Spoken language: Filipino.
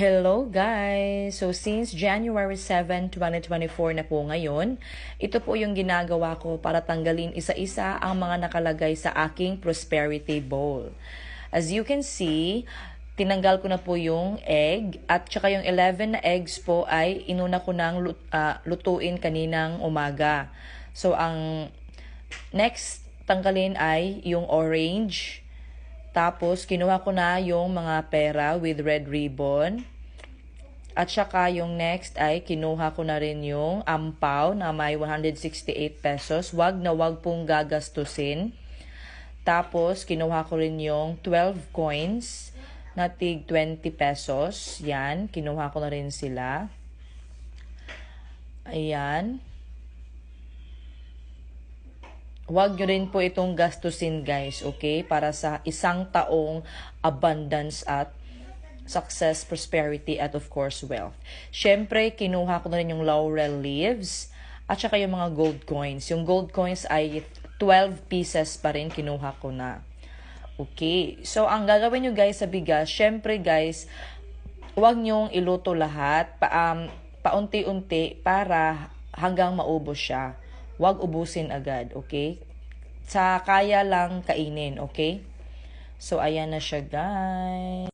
Hello guys! So since January 7, 2024 na po ngayon, ito po yung ginagawa ko para tanggalin isa-isa ang mga nakalagay sa aking prosperity bowl. As you can see, tinanggal ko na po yung egg at saka yung 11 na eggs po ay inuna ko nang ah, lutuin kaninang umaga. So ang next tanggalin ay yung orange, tapos, kinuha ko na yung mga pera with red ribbon. At saka yung next ay kinuha ko na rin yung ampaw na may 168 pesos. Wag na wag pong gagastusin. Tapos, kinuha ko rin yung 12 coins na tig 20 pesos. Yan, kinuha ko na rin sila. Ayan. Huwag nyo rin po itong gastusin guys, okay? Para sa isang taong abundance at success, prosperity, at of course, wealth. Siyempre, kinuha ko na rin yung laurel leaves at saka yung mga gold coins. Yung gold coins ay 12 pieces pa rin kinuha ko na. Okay. So, ang gagawin nyo guys sa bigas, syempre guys, huwag nyong iluto lahat. Pa, um, paunti-unti para hanggang maubos siya. Huwag ubusin agad, okay? Sa kaya lang kainin, okay? So, ayan na siya, guys.